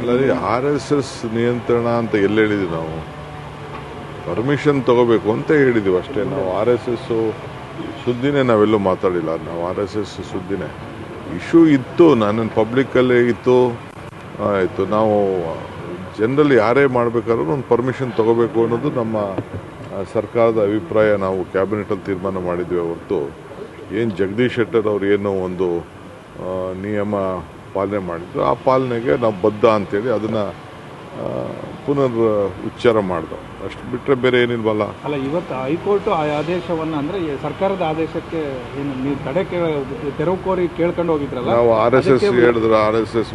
ಅಲ್ಲದೆ R S S ನಿಯಂತ್ರಣ ಅಂತ ಎಲ್ಲಿ ಹೇಳಿದ್ವಿ ನಾವು? ಪರ್ಮಿಷನ್ ತಗೋಬೇಕು ಅಂತ ಹೇಳಿದ್ವಿ ಅಷ್ಟೇ. ನಾವು ಆರ್ ಎಸ್ ಎಸ್ ಸುದ್ದಿನೇ ನಾವೆಲ್ಲೂ ಮಾತಾಡಿಲ್ಲ. ನಾವು ಆರ್ ಎಸ್ ಎಸ್ ಸುದ್ದಿನೇ. ಇಶ್ಯೂ ಇತ್ತು, ನಾನು ಪಬ್ಲಿಕ್ಕಲ್ಲೇ ಇತ್ತು. ಆಯಿತು, ನಾವು ಜನರಲ್ಲಿ ಯಾರೇ ಮಾಡಬೇಕಾದ್ರೂ ಒಂದು ಪರ್ಮಿಷನ್ ತಗೋಬೇಕು ಅನ್ನೋದು ನಮ್ಮ ಸರ್ಕಾರದ ಅಭಿಪ್ರಾಯ ನಾವು ಕ್ಯಾಬಿನೆಟಲ್ಲಿ ತೀರ್ಮಾನ ಮಾಡಿದ್ವಿ ಹೊರತು ಏನು ಜಗದೀಶ್ ಶೆಟ್ಟರ್ ಅವ್ರು ಏನೋ ಒಂದು ನಿಯಮ ಪಾಲನೆ ಮಾಡಿದ್ರು. ಆ ಪಾಲನೆಗೆ ನಾವು ಬದ್ಧ ಅಂತೇಳಿ ಅದನ್ನು ಪುನರ್ ಉಚ್ಚಾರ ಮಾಡ್ದು ಅಷ್ಟು ಬಿಟ್ಟರೆ ಬೇರೆ ಏನಿಲ್ವಲ್ಲ? ಅಲ್ಲ ಇವತ್ತು ಹೈಕೋರ್ಟ್ ಆ ಆದೇಶವನ್ನ ಅಂದ್ರೆ ಸರ್ಕಾರದ ಆದೇಶಕ್ಕೆ ಏನು ನೀವು ತಡೆ ತೆರವು ಕೋರಿ ಕೇಳ್ಕೊಂಡು ಹೋಗಿದ್ರಲ್ಲ? ನಾವು ಆರ್ ಎಸ್ ಎಸ್ ಹೇಳಿದ್ರೆ ಆರ್ ಎಸ್ ಎಸ್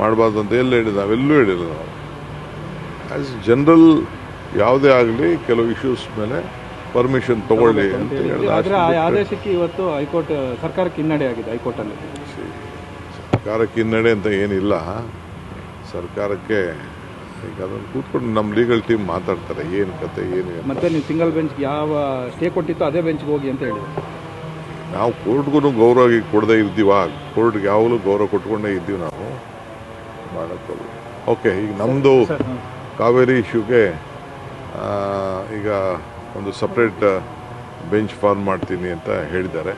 ಮಾಡಬಾರ್ದು ಅಂತ ಎಲ್ಲ ಹೇಳಿದ ನಾವೆಲ್ಲೂ ಹೇಳಿಲ್ಲ ನಾವು. ಆಸ್ ಜನರಲ್ ಯಾವುದೇ ಆಗಲಿ ಕೆಲವು ಇಶ್ಯೂಸ್ ಮೇಲೆ ಪರ್ಮಿಷನ್ ತಗೊಳ್ಳಿ ಅಂತ ಹೇಳಿದ ಆ ಆದೇಶಕ್ಕೆ ಇವತ್ತು ಹೈಕೋರ್ಟ್ ಸರ್ಕಾರಕ್ಕೆ ಹಿನ್ನಡೆ ಆಗಿದೆ ಹೈಕೋರ್ಟ್ ಅಲ್ಲಿ ಸರ್ಕಾರಕ್ಕೆ ಹಿನ್ನಡೆ ಅಂತ ಏನಿಲ್ಲ. ಸರ್ಕಾರಕ್ಕೆ ಈಗ ಅದನ್ನು ಕೂತ್ಕೊಂಡು ನಮ್ಮ ಲೀಗಲ್ ಟೀಮ್ ಮಾತಾಡ್ತಾರೆ. ಏನು ಕತೆ ಏನು. ಮತ್ತೆ ನೀವು ಸಿಂಗಲ್ ಬೆಂಚ್ ಯಾವ ಸ್ಟೇ ಕೊಟ್ಟಿತ್ತು ಅದೇ ಬೆಂಚ್ಗೆ ಹೋಗಿ ಅಂತ ಹೇಳಿ ನಾವು ಕೋರ್ಟ್ಗೂ ಗೌರವ ಕೊಡದೇ ಇದ್ದೀವ ಕೋರ್ಟ್ಗೆ ಯಾವಾಗಲೂ ಗೌರವ ಕೊಟ್ಕೊಂಡೇ ಇದ್ದೀವಿ ನಾವು. ಮಾಡೋಕ್ಕೆ ಓಕೆ ಈಗ ನಮ್ಮದು ಕಾವೇರಿ ಇಶ್ಯೂಗೆ ಈಗ ಒಂದು ಸಪ್ರೇಟ್ ಬೆಂಚ್ ಫಾರ್ಮ್ ಮಾಡ್ತೀನಿ ಅಂತ ಹೇಳಿದ್ದಾರೆ.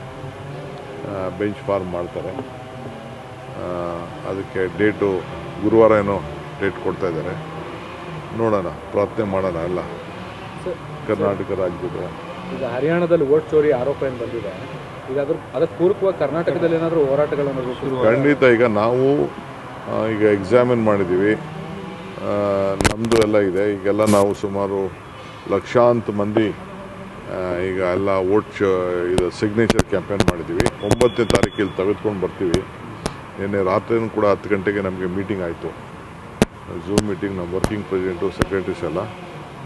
ಬೆಂಚ್ ಫಾರ್ಮ್ ಮಾಡ್ತಾರೆ. ಅದಕ್ಕೆ ಡೇಟು ಗುರುವಾರ ಏನೋ ಡೇಟ್ ಕೊಡ್ತಾ ಇದ್ದಾರೆ. ನೋಡೋಣ ಪ್ರಾರ್ಥನೆ ಮಾಡೋಣ ಎಲ್ಲ. ಕರ್ನಾಟಕ ರಾಜ್ಯದ ಈಗ ಹರಿಯಾಣದಲ್ಲಿ ವೋಟ್ ಚೋರಿ ಆರೋಪ ಏನು ಬಂದಿದೆ. ಈಗ ಅದ್ರ ಅದಕ್ಕೆ ಪೂರಕವಾಗಿ ಕರ್ನಾಟಕದಲ್ಲಿ ಏನಾದರೂ ಹೋರಾಟಗಳನ್ನು ಖಂಡಿತ ಈಗ ನಾವು ಈಗ ಎಕ್ಸಾಮಿನ್ ಮಾಡಿದ್ದೀವಿ. ನಮ್ಮದು ಎಲ್ಲ ಇದೆ. ಈಗೆಲ್ಲ ನಾವು ಸುಮಾರು ಲಕ್ಷಾಂತ ಮಂದಿ ಈಗ ಎಲ್ಲ ವೋಟ್ ಇದು ಸಿಗ್ನೇಚರ್ ಕ್ಯಾಂಪೇನ್ ಮಾಡಿದ್ದೀವಿ. ಒಂಬತ್ತನೇ ತಾರೀಕಿಲ್ಲಿ ತೆಗೆದುಕೊಂಡು ಬರ್ತೀವಿ. ನಿನ್ನೆ ರಾತ್ರಿನೂ ಕೂಡ ಹತ್ತು ಗಂಟೆಗೆ ನಮಗೆ ಮೀಟಿಂಗ್ ಆಯಿತು. ಝೂಮ್ ಮೀಟಿಂಗ್ ನಮ್ಮ ವರ್ಕಿಂಗ್ ಪ್ರೆಸಿಡೆಂಟು ಸೆಕ್ರೆಟರೀಸ್ ಎಲ್ಲ.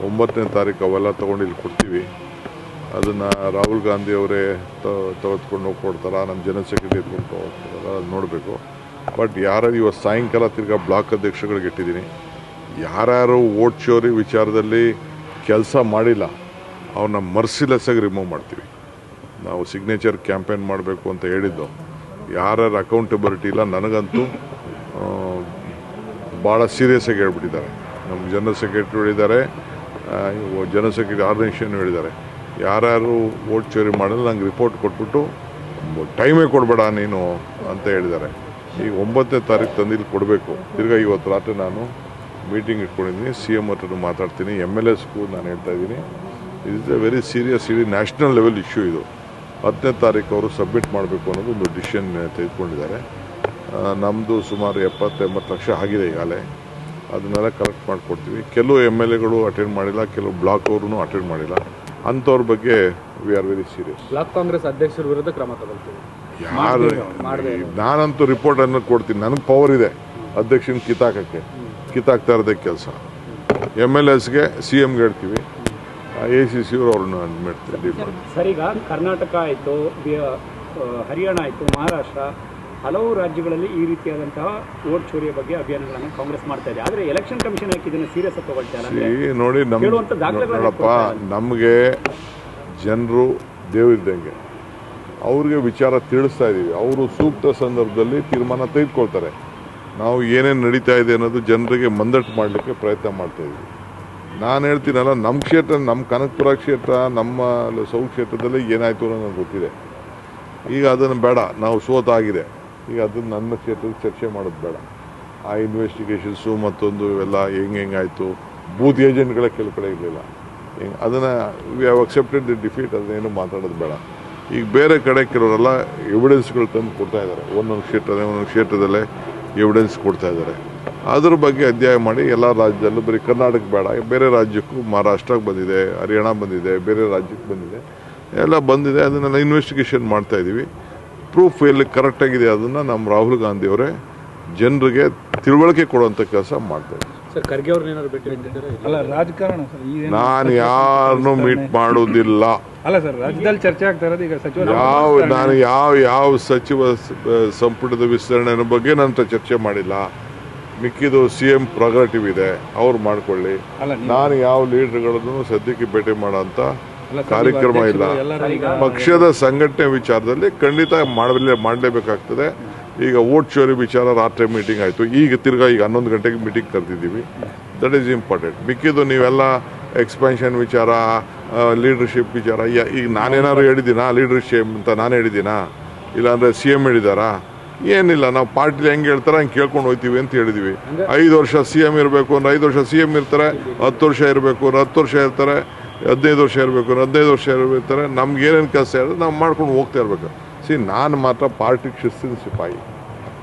ಒಂಬತ್ತನೇ ತಾರೀಕು ಅವೆಲ್ಲ ತೊಗೊಂಡು ಇಲ್ಲಿ ಕೊಡ್ತೀವಿ. ಅದನ್ನು ರಾಹುಲ್ ಗಾಂಧಿ ಅವರೇ ತೆಗೆದುಕೊಂಡು ಹೋಗಿ ಕೊಡ್ತಾರಾ ನಮ್ಮ ಜನರಲ್ ಸೆಕ್ರೆಟರಿ ಎತ್ಕೊಂಡು ಹೋಗ್ತಾರ ನೋಡಬೇಕು. ಬಟ್ ಯಾರು ಇವತ್ತು ಸಾಯಂಕಾಲ ತಿರ್ಗಾ ಬ್ಲಾಕ್ ಅಧ್ಯಕ್ಷಗಳಿಗೆ ಇಟ್ಟಿದ್ದೀನಿ. ಯಾರ್ಯಾರು ಓಟ್ ಚೋರಿ ವಿಚಾರದಲ್ಲಿ ಕೆಲಸ ಮಾಡಿಲ್ಲ, ಅವ್ರನ್ನ ಮರ್ಸಿಲೆಸ್ ಆಗಿ ರಿಮೂವ್ ಮಾಡ್ತೀವಿ. ನಾವು ಸಿಗ್ನೇಚರ್ ಕ್ಯಾಂಪೇನ್ ಮಾಡಬೇಕು ಅಂತ ಹೇಳಿದ್ದು. ಯಾರ್ಯಾರು ಅಕೌಂಟಬಿಲಿಟಿ ಇಲ್ಲ, ನನಗಂತೂ ಭಾಳ ಸೀರಿಯಸ್ ಆಗಿ ಹೇಳ್ಬಿಟ್ಟಿದ್ದಾರೆ. ನಮ್ಮ ಜನರಲ್ ಸೆಕ್ರೆಟರಿ ಹೇಳಿದ್ದಾರೆ ಜನರಲ್ ಸೆಕ್ರೆಟರಿ ಆರ್ಗನೈಸೇಷನ್ ಹೇಳಿದ್ದಾರೆ. ಯಾರ್ಯಾರು ವೋಟ್ ಚೋರಿ ಮಾಡಿದ್ರೆ, ನಂಗೆ ರಿಪೋರ್ಟ್ ಕೊಟ್ಬಿಟ್ಟು ಟೈಮೇ ಕೊಡಬೇಡ ನೀನು ಅಂತ ಹೇಳಿದ್ದಾರೆ. ಈಗ ಒಂಬತ್ತನೇ ತಾರೀಕು ತಂದು ಇಲ್ಲಿ ಕೊಡಬೇಕು. ತಿರ್ಗಾ ಇವತ್ತು ರಾತ್ರಿ ನಾನು ಮೀಟಿಂಗ್ ಇಟ್ಕೊಂಡಿದ್ದೀನಿ ಸಿ ಎಂ ಹತ್ರ ಮಾತಾಡ್ತೀನಿ ಎಂ ಎಲ್ ಎಸ್ಗೂ ನಾನು ಹೇಳ್ತಾ ಇದ್ದೀನಿ. ಇಸ್ ಎ ವೆರಿ ಸೀರಿಯಸ್ ಇಡೀ ನ್ಯಾಷನಲ್ ಲೆವೆಲ್ ಇಶ್ಯೂ ಇದು. ಹತ್ತನೇ ತಾರೀಕು ಅವರು ಸಬ್ಮಿಟ್ ಮಾಡಬೇಕು ಅನ್ನೋದು ಒಂದು ಡಿಸಿಷನ್ ತೆಗೆದುಕೊಂಡಿದ್ದಾರೆ. ನಮ್ಮದು ಸುಮಾರು ಎಪ್ಪತ್ತೆಂಬತ್ತು ಲಕ್ಷ ಆಗಿದೆ ಈಗಾಗಲೇ. ಅದನ್ನೆಲ್ಲ ಕಲೆಕ್ಟ್ ಮಾಡಿಕೊಡ್ತೀವಿ. ಕೆಲವು ಎಂ ಎಲ್ ಎಗಳು ಅಟೆಂಡ್ ಮಾಡಿಲ್ಲ ಕೆಲವು ಬ್ಲಾಕ್ ಅವ್ರೂ ಅಟೆಂಡ್ ಮಾಡಿಲ್ಲ. ಅಂಥವ್ರ ಬಗ್ಗೆ we are very serious block Congress ಅಧ್ಯಕ್ಷರ ವಿರುದ್ಧ ಕ್ರಮ ತಗೊಳ್ತೀವಿ. ಯಾರು ನಾನಂತೂ ರಿಪೋರ್ಟ್ ಅನ್ನು ಕೊಡ್ತೀನಿ. ನನಗೆ ಪವರ್ ಇದೆ. ಅಧ್ಯಕ್ಷನ ಕಿತ್ತಾಕಕ್ಕೆ. ಕಿತ್ತಾಕ್ತಾ ಇರೋದೇ ಕೆಲಸ. ಎಂ ಎಲ್ ಎಸ್ಗೆ ಸಿ ಎಮ್ಗೆ ಹೇಳ್ತೀವಿ. ಎ ಸಿ ಸಿ ಅವರು ಅವ್ರನ್ನ ಮಾಡ್ತೀವಿ ಸರ್ ಈಗ ಕರ್ನಾಟಕ ಆಯಿತು ಹರಿಯಾಣ ಆಯಿತು ಮಹಾರಾಷ್ಟ್ರ ಹಲವು ರಾಜ್ಯಗಳಲ್ಲಿ ಈ ರೀತಿಯಾದಂತಹ ವೋಟ್ ಚೋರಿಯ ಬಗ್ಗೆ ಅಭಿಯಾನಗಳನ್ನು ಕಾಂಗ್ರೆಸ್ ಮಾಡ್ತಾ ಇದೆ. ಆದರೆ ಎಲೆಕ್ಷನ್ ಕಮಿಷನ್ ಯಾಕೆ ಇದನ್ನು ಸೀರಿಯಸ್ ಆಗಿ ತಗೊಳ್ತಾ ಇಲ್ಲ? ಅಂದ್ರೆ ಈ ನೋಡಿ ನಮ್ಮ ಕೇಳುವಂಥ ದಾಖಲೆಗಳನ್ನ ನೋಡಪ್ಪ ನಮಗೆ ಜನರು ದೇವರಿದ್ದಂಗೆ ಅವ್ರಿಗೆ ವಿಚಾರ ತಿಳಿಸ್ತಾ ಇದ್ದೀವಿ ಅವರು ಸೂಕ್ತ ಸಂದರ್ಭದಲ್ಲಿ ತೀರ್ಮಾನ ತೆಗೆದುಕೊಳ್ತಾರೆ. ನಾವು ಏನೇನು ನಡೀತಾ ಇದೆ ಅನ್ನೋದು ಜನರಿಗೆ ಮಂದಟ್ಟು ಮಾಡಲಿಕ್ಕೆ ಪ್ರಯತ್ನ ಮಾಡ್ತಾ ಇದ್ದೀವಿ ನಾನು ಹೇಳ್ತೀನಲ್ಲ ನಮ್ಮ ಕ್ಷೇತ್ರ ನಮ್ಮ ಕನಕಪುರ ಕ್ಷೇತ್ರ, ನಮ್ಮ ಸೌ ಕ್ಷೇತ್ರದಲ್ಲಿ ಏನಾಯಿತು ಅನ್ನೋ ನನಗೆ ಗೊತ್ತಿದೆ. ಈಗ ಅದನ್ನು ಬೇಡ, ನಾವು ಸೋತಾಗಿದೆ. ಈಗ ಅದನ್ನು ನನ್ನ ಕ್ಷೇತ್ರದಲ್ಲಿ ಚರ್ಚೆ ಮಾಡೋದು ಬೇಡ. ಆ ಇನ್ವೆಸ್ಟಿಗೇಷನ್ಸು ಮತ್ತೊಂದು ಇವೆಲ್ಲ ಹೆಂಗೆ ಹೆಂಗಾಯಿತು ಬೂತ್ ಏಜೆಂಟ್ಗಳ ಕೆಲವು ಕಡೆ ಇರಲಿಲ್ಲ. ಹಿಂಗೆ, ಅದನ್ನು we have accepted the defeat ಅದನ್ನೇನು ಮಾತಾಡೋದು ಬೇಡ. ಈಗ ಬೇರೆ ಕಡೆ ಕೆಲವರೆಲ್ಲ ಎವಿಡೆನ್ಸ್ಗಳು ತಂದು ಕೊಡ್ತಾ ಇದ್ದಾರೆ ಒಂದೊಂದು ಕ್ಷೇತ್ರದಲ್ಲಿ, ಒಂದೊಂದು ಕ್ಷೇತ್ರದಲ್ಲೇ ಎವಿಡೆನ್ಸ್ ಕೊಡ್ತಾ ಇದ್ದಾರೆ ಅದ್ರ ಬಗ್ಗೆ ಅಧ್ಯಯನ ಮಾಡಿ ಎಲ್ಲ ರಾಜ್ಯದಲ್ಲೂ ಬರೀ ಕರ್ನಾಟಕ ಬೇಡ ಬೇರೆ ರಾಜ್ಯಕ್ಕೂ ಮಹಾರಾಷ್ಟ್ರಕ್ಕೆ ಬಂದಿದೆ ಹರಿಯಾಣ ಬಂದಿದೆ ಬೇರೆ ರಾಜ್ಯಕ್ಕೆ ಬಂದಿದೆ ಎಲ್ಲ ಬಂದಿದೆ ಅದನ್ನೆಲ್ಲ ಇನ್ವೆಸ್ಟಿಗೇಷನ್ ಮಾಡ್ತಾ ಇದ್ದೀವಿ ಪ್ರೂಫ್ ಎಲ್ಲಿ ಕರೆಕ್ಟಾಗಿದೆ ಅದನ್ನು ನಮ್ಮ ರಾಹುಲ್ ಗಾಂಧಿ ಅವರೇ ಜನರಿಗೆ ತಿಳುವಳಿಕೆ ಕೊಡುವಂಥ ಕೆಲಸ ಮಾಡ್ತಾ ಇದ್ದೀವಿ ಸರ್ ಖರ್ಗೆ ಅವ್ರನ್ನ ಏನಾದ್ರು ಭೇಟಿ ಅಲ್ಲ ರಾಜಕಾರಣ ಸರ್ ನಾನು ಯಾರನ್ನು ಮೀಟ್ ಮಾಡೋದಿಲ್ಲ ಅಲ್ಲ ಸರ್ ರಾಜ್ಯದಲ್ಲಿ ಚರ್ಚೆ ಆಗ್ತಾ ಈಗ ಸಚಿವ ಯಾವ ನಾನು ಯಾವ ಯಾವ ಸಚಿವ ಸಂಪುಟದ ವಿಸ್ತರಣೆ ಬಗ್ಗೆ ನಾನು ಚರ್ಚೆ ಮಾಡಿಲ್ಲ. ಮಿಕ್ಕಿದು ಸಿ ಎಂ ಪ್ರೊಗ್ರೆಟಿವ್ ಇದೆ ಅವ್ರು ಮಾಡ್ಕೊಳ್ಳಿ. ನಾನು ಯಾವ ಲೀಡರ್ಗಳನ್ನು ಸದ್ಯಕ್ಕೆ ಭೇಟಿ ಮಾಡೋಂಥ ಕಾರ್ಯಕ್ರಮ ಇಲ್ಲ. ಪಕ್ಷದ ಸಂಘಟನೆ ವಿಚಾರದಲ್ಲಿ ಖಂಡಿತ ಮಾಡಲೇ ಮಾಡಲೇಬೇಕಾಗ್ತದೆ. ಈಗ ಓಟ್ ಚೋರಿ ವಿಚಾರ ರಾತ್ರಿ ಮೀಟಿಂಗ್ ಆಯಿತು. ಈಗ ತಿರ್ಗಾ ಈಗ ಹನ್ನೊಂದು ಗಂಟೆಗೆ ಮೀಟಿಂಗ್ ಕರೆದಿದ್ದೀವಿ. ದಟ್ ಈಸ್ ಇಂಪಾರ್ಟೆಂಟ್ ಮಿಕ್ಕಿದ್ದು ನೀವೆಲ್ಲ ಎಕ್ಸ್ಪೆನ್ಷನ್ ವಿಚಾರ ಲೀಡರ್ಶಿಪ್ ವಿಚಾರ ಈಗ ನಾನೇನಾದ್ರು ಹೇಳಿದ್ದೀನಾ? ಲೀಡರ್ಶಿಪ್ ಅಂತ ನಾನು ಹೇಳಿದ್ದೀನಾ? ಇಲ್ಲಾಂದರೆ ಸಿ ಎಂ ಹೇಳಿದಾರಾ ಏನಿಲ್ಲ ನಾವು ಪಾರ್ಟಿಲಿ ಹೆಂಗೆ ಹೇಳ್ತಾರೆ ಹಂಗೆ ಕೇಳ್ಕೊಂಡು ಹೋಗ್ತೀವಿ ಅಂತ ಹೇಳಿದ್ವಿ. ಐದು ವರ್ಷ ಸಿ ಎಂ ಇರಬೇಕು ಅಂದ್ರೆ ಐದು ವರ್ಷ ಸಿ ಎಂ ಇರ್ತಾರೆ ಹತ್ತು ವರ್ಷ ಇರಬೇಕು ಅಂದ್ರೆ ಹತ್ತು ವರ್ಷ ಇರ್ತಾರೆ ಹದಿನೈದು ವರ್ಷ ಇರಬೇಕು ಅಂದ್ರೆ ಹದಿನೈದು ವರ್ಷ ಇರ್ತಾರೆ ನಮ್ಗೆ ಏನೇನು ಕೆಲಸ ಇರೋದು ನಾವು ಮಾಡ್ಕೊಂಡು ಹೋಗ್ತಾ ಇರಬೇಕು. ಸಿ ನಾನು ಮಾತ್ರ ಪಾರ್ಟಿ ಶಿಸ್ತಿನ ಸಿಪಾಯಿ.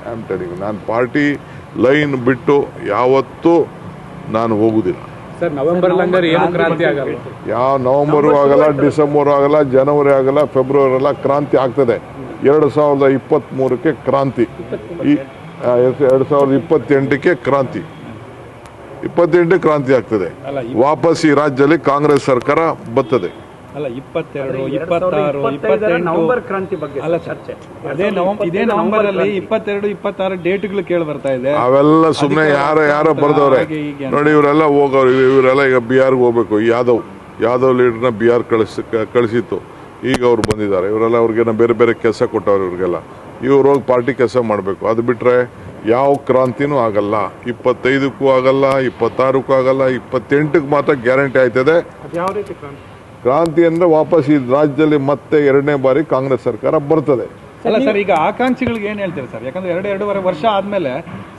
ಐ ಆಮ್ ಟೆಲಿಂಗ್ ನಾನು ಪಾರ್ಟಿ ಲೈನ್ ಬಿಟ್ಟು ಯಾವತ್ತೂ ನಾನು ಹೋಗುದಿಲ್ಲ. ಸರ್ ನವೆಂಬರ್ ಹಂಗಾರೆ ಏನು ಕ್ರಾಂತಿ ಆಗಲ್ಲ. ಯಾವ ನವಂಬರು ಆಗಲ್ಲ ಡಿಸೆಂಬರ್ ಆಗಲ್ಲ ಜನವರಿ ಆಗಲ್ಲ ಫೆಬ್ರವರಿ ಎಲ್ಲ ಕ್ರಾಂತಿ ಆಗ್ತದೆ. ಎರಡು ಸಾವಿರದ ಇಪ್ಪತ್ತ್ಮೂರಕ್ಕೆ ಕ್ರಾಂತಿ. ಈ ಎರಡು ಸಾವಿರದ ಇಪ್ಪತ್ತೆಂಟಕ್ಕೆ ಕ್ರಾಂತಿ. ಇಪ್ಪತ್ತೆಂಟು ಕ್ರಾಂತಿ ಆಗ್ತದೆ. ವಾಪಸ್ ಈ ರಾಜ್ಯದಲ್ಲಿ ಕಾಂಗ್ರೆಸ್ ಸರ್ಕಾರ ಬರ್ತದೆ. ಅಲ್ಲ ಇಪ್ಪತ್ತೆರಡು ಇಪ್ಪತ್ತಾರು ಇಪ್ಪತ್ತೆಂಟು ನವೆಂಬರ್ ಕ್ರಾಂತಿ ಬಗ್ಗೆ ಅಲ್ಲ ಚರ್ಚೆ. ಅದೇ ನವಂಬರ್ ಇದೇ ನವೆಂಬರ್ ಅಲ್ಲಿ ಇಪ್ಪತ್ತೆರಡು ಇಪ್ಪತ್ತಾರು ಡೇಟ್ಗಳು ಕೇಳಿ ಬರ್ತಾ ಇದೆ. ಅವೆಲ್ಲ ಸುಮ್ಮನೆ ಯಾರ ಯಾರ ಬರ್ದವ್ರೆ. ನೋಡಿ ಇವರೆಲ್ಲ ಹೋಗೋರು ಇವರೆಲ್ಲ ಈಗ ಬಿಹಾರ್ಗೆ ಹೋಗ್ಬೇಕು. ಯಾದವ್ ಯಾದವ್ ಲೀಡರ್ನ ಬಿಹಾರ್ ಕಳಿಸ್ ಕಳಿಸಿತ್ತು. ಈಗ ಅವ್ರು ಬಂದಿದ್ದಾರೆ. ಇವರೆಲ್ಲ ಅವ್ರಿಗೇನೋ ಬೇರೆ ಬೇರೆ ಕೆಲಸ ಕೊಟ್ಟವ್ರು ಇವ್ರಿಗೆಲ್ಲ. ಇವ್ರು ಹೋಗಿ ಪಾರ್ಟಿ ಕೆಲಸ ಮಾಡಬೇಕು. ಅದು ಬಿಟ್ಟರೆ ಯಾವ ಕ್ರಾಂತಿನೂ ಆಗಲ್ಲ. ಇಪ್ಪತ್ತೈದಕ್ಕೂ ಆಗಲ್ಲ ಇಪ್ಪತ್ತಾರಕ್ಕೂ ಆಗಲ್ಲ ಇಪ್ಪತ್ತೆಂಟಕ್ಕೆ ಮಾತ್ರ ಗ್ಯಾರಂಟಿ ಆಯ್ತದೆ ಅದು ಯಾವ ರೀತಿ ಕ್ರಾಂತಿ? ಕ್ರಾಂತಿ ಅಂದರೆ ವಾಪಸ್ ಈ ರಾಜ್ಯದಲ್ಲಿ ಮತ್ತೆ ಎರಡನೇ ಬಾರಿ ಕಾಂಗ್ರೆಸ್ ಸರ್ಕಾರ ಬರ್ತದೆ. ಅಲ್ಲ ಸರ್ ಈಗ ಆಕಾಂಕ್ಷಿಗಳಿಗೆ ಏನ್ ಹೇಳ್ತೀರಿ ಸರ್? ಯಾಕಂದ್ರೆ ಎರಡು ಎರಡೂವರೆ ವರ್ಷ ಆದ್ಮೇಲೆ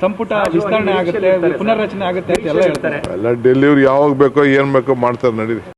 ಸಂಪುಟ ವಿಸ್ತರಣೆ ಆಗುತ್ತೆ ಪುನರ್ರಚನೆ ಆಗುತ್ತೆ ಅಂತ ಎಲ್ಲ ಹೇಳ್ತಾರೆ. ಎಲ್ಲ ಡೆಲಿವರಿ ಯಾವಾಗ ಬೇಕೋ ಏನ್ ಬೇಕೋ ಮಾಡ್ತಾರೆ ನಡೀರಿ.